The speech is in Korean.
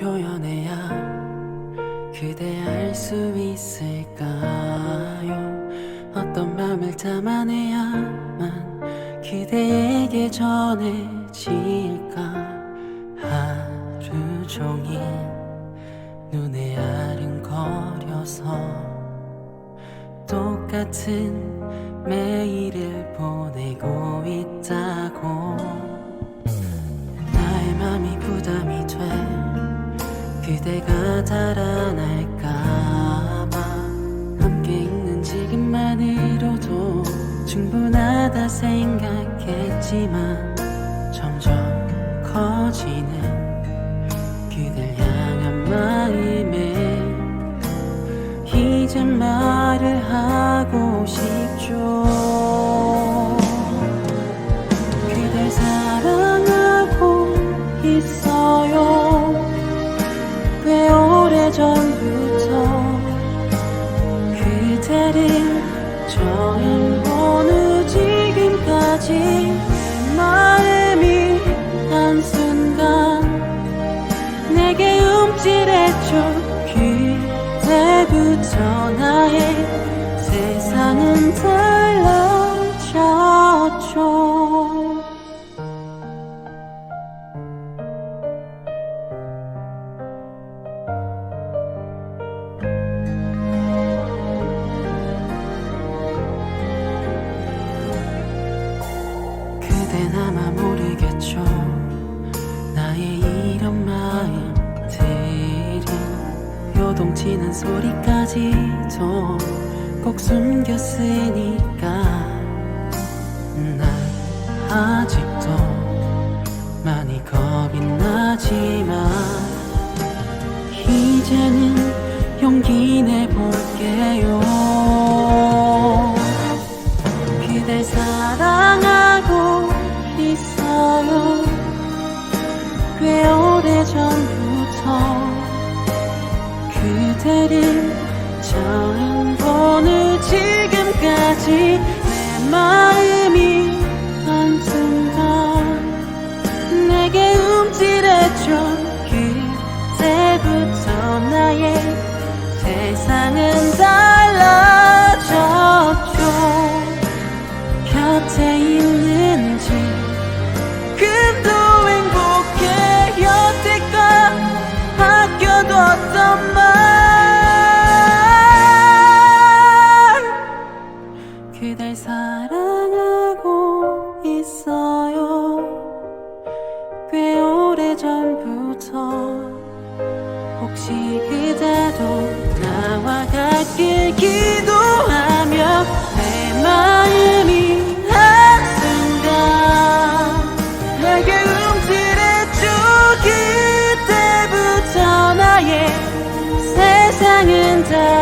표현해야 그대 알 수 있을까요? 어떤 맘을 담아내야만 그대에게 전해질까? 하루 종일 눈에 아른거려서 똑같은 매일을 보 그대가 달아날까봐. 함께 있는 지금만으로도 충분하다 생각했지만 점점 커지는 그댈 향한 마음에 이제 말을 하고 싶죠 내 마음이 한순간 내게 움찔했죠. 그때부터 나의 세상은 달라 그댄 아마 모르겠죠. 나의 이런 마음들이 요동치는 소리까지도 꼭 숨겼으니까. 난 아직도 많이 겁이 나지만 오래전부터 그대를 처음 본후 지금까지 내 마음 날 사랑하고 있어요 꽤 오래 전부터 혹시 그대도 나와 같길 기도하며 내 마음이 한순간 내게 움찔해주기 때부터 나의 세상은 자.